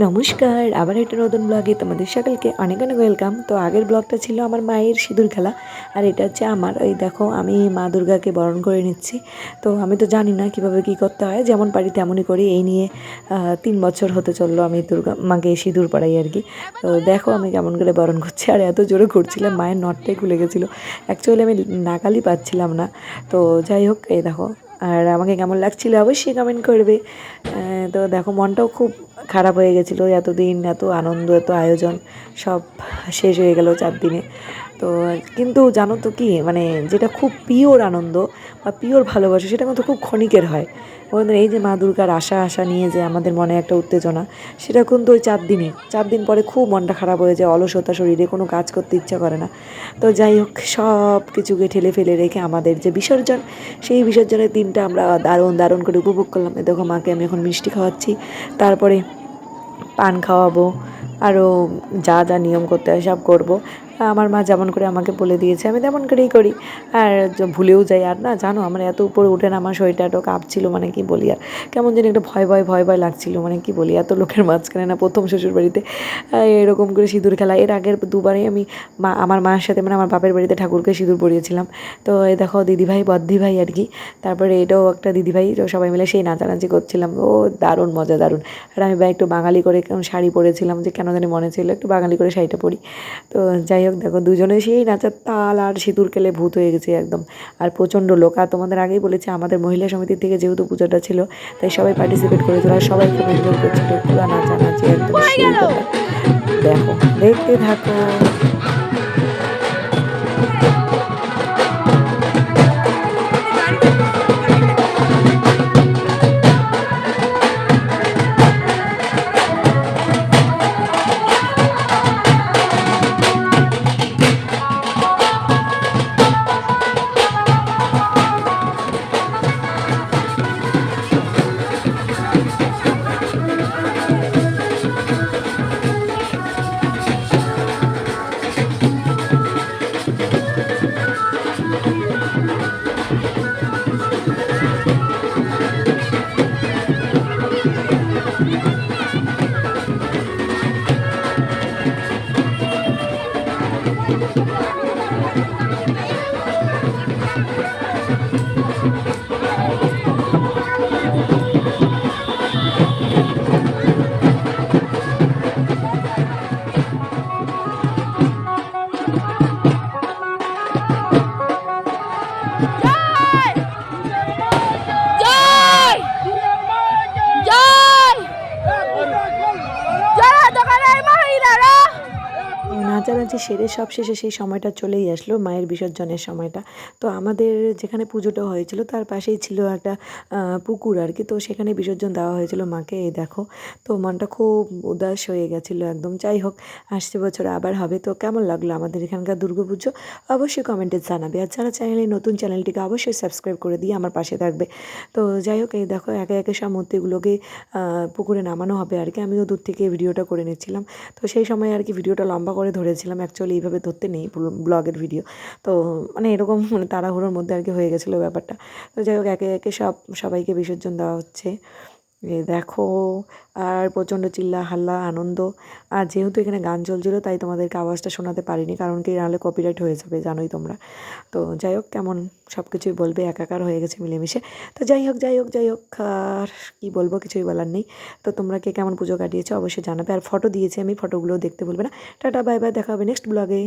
নমস্কার, আবার একটা নতুন ব্লগে তোমাদের সকলকে অনেক অনেক ওয়েলকাম তো আগের ব্লগটা ছিল আমার মায়ের সিঁদুর খেলা, আর এটা হচ্ছে আমার এই দেখো আমি মা দুর্গাকে বরণ করে নিচ্ছি। তো আমি তো জানি না কীভাবে কি করতে হয়, যেমন পারি তেমনই করি, এই নিয়ে তিন বছর হতে চলল আমি দুর্গা মাকে সিঁদুর পড়াই আর কি। তো দেখো আমি কেমন করে বরণ করছি, আর এত জোরে ঘুরছিলাম মায়ের নটটাই খুলে গেছিল। অ্যাকচুয়ালি আমি নাগালই পাচ্ছিলাম না। তো যাই হোক, এই দেখো, আর আমাকে কেমন লাগছিল অবশ্যই কমেন্ট করবে। তো দেখো মনটাও খুব খারাপ হয়ে গেছিল এতদিন এত আনন্দ, এত আয়োজন, সব শেষ হয়ে গেল চার দিনে। তো কিন্তু জানো তো কি মানে যেটা খুব পিওর আনন্দ বা পিওর ভালোবাসা, সেটা কিন্তু খুব ক্ষণিকের হয়। ওদের এই যে মা দুর্গার আশা আশা নিয়ে যে আমাদের মনে একটা উত্তেজনা, সেটা কিন্তু ওই চার দিনই। চার দিন পরে খুব মনটা খারাপ হয়ে যায়, অলসতা শরীরে কোনো কাজ করতে ইচ্ছা করে না। তো যাই হোক, সব কিছুকে ঠেলে ফেলে রেখে আমাদের যে বিসর্জন, সেই বিসর্জনের দিনটা আমরা দারুণ দারুণ করে উপভোগ করলাম। দেখো মাকে আমি এখন মিষ্টি খাওয়াচ্ছি। তারপরে পান খাওয়াবো আরও যা যা নিয়ম করতে হয় সব করব। আমার মা যেমন করে আমাকে বলে দিয়েছে, আমি তেমন করেই করি। আর ভুলেও যাই, আর না, জানো, আমার এত উপরে উঠে না আমার শরীরটা এত কাঁপছিল মানে কি বলি আর, কেমন যেন একটা ভয় ভয় ভয় ভয় লাগছিল মানে কি বলি, এত লোকের মাঝখানে না প্রথম শ্বশুর বাড়িতে এরকম করে সিঁদুর খেলা। এর আগের দুবারই আমি মা, আমার মায়ের সাথে মানে আমার বাপের বাড়িতে ঠাকুরকে সিঁদুর পরিয়েছিলাম। তো এই দেখো, দিদিভাই বদ্দি ভাই আর কি, তারপরে এটাও একটা দিদিভাই সবাই মিলে সেই নাচানাচি করছিলাম। ও দারুণ, মজা দারুণ। আর আমি বা একটু বাঙালি করে শাড়ি পরেছিলাম, যে কেন জানি মনে ছিল, একটু বাঙালি করে শাড়িটা পরি। তো যাই হোক দেখো দুজনে সেই নাচার তাল আর সিঁদুর কেলে ভূত হয়ে গেছে একদম। আর প্রচণ্ড লোক। আর তোমাদের আগেই বলেছি আমাদের মহিলা সমিতির থেকে যেহেতু পুজোটা ছিল তাই সবাই পার্টিসিপেট করেছিল আর সবাই খুব এনজয় করছিল। পুরো নাচানাচি একদম দেখো দেখতে থাকো। নাচানাচি সেরে সব শেষে সেই সময়টা চলেই আসলো, মায়ের বিসর্জনের সময়টা। তো আমাদের যেখানে পুজোটা হয়েছিল, তার পাশেই ছিল একটা পুকুর আর কি। তো সেখানে বিসর্জন দেওয়া হয়েছিল মাকে, এই দেখো। তো মনটা খুব উদাস হয়ে গেছিল একদম। যাই হোক, আসছে বছর, আবার হবে। তো কেমন লাগল আমাদের এখানকার দুর্গাপুজো অবশ্যই কমেন্টে জানাবে। আর যারা চ্যানেলে নতুন, চ্যানেলটিকে অবশ্যই সাবস্ক্রাইব করে দিয়ে আমার পাশে থাকবে। তো যাই হোক, এই দেখো, একে একে সব মূর্তিগুলোকে পুকুরে নামানো হবে আর কি। আমিও দূর থেকে ভিডিওটা করে নিচ্ছিলাম। তো সেই সময় আর কি ভিডিওটা লম্বা করে ধরেছিলাম অ্যাকচুয়ালি এইভাবে ধরতে নেই ব্লগের ভিডিও তো মানে এরকম মানে তাড়াহুড়োর মধ্যে আর কি হয়ে গেছিল ব্যাপারটা। তো যাই হোক, একে একে সব, সবাইকে বিসর্জন দেওয়া হচ্ছে। দেখো, আর প্রচণ্ড চিল্লা হাল্লা আনন্দ। আর যেহেতু এখানে গান চলছিল, তাই তোমাদেরকে আওয়াজটা শোনাতে পারিনি, কারণ কি নাহলে কপিরাইট হয়ে যাবে, জানোই তোমরা। তো যাই হোক, কেমন সব কিছুই বলবে, একাকার হয়ে গেছে মিলেমিশে। তো যাই হোক যাই হোক যাই হোক, আর কী বলব, কিছুই বলার নেই। তো তোমরা কে কেমন পুজো কাটিয়েছো, অবশ্যই জানাবে। আর ফটো দিয়েছি আমি ফটোগুলোও দেখতে বলবে না। টাটা বাই বাই দেখা হবে নেক্সট ব্লগে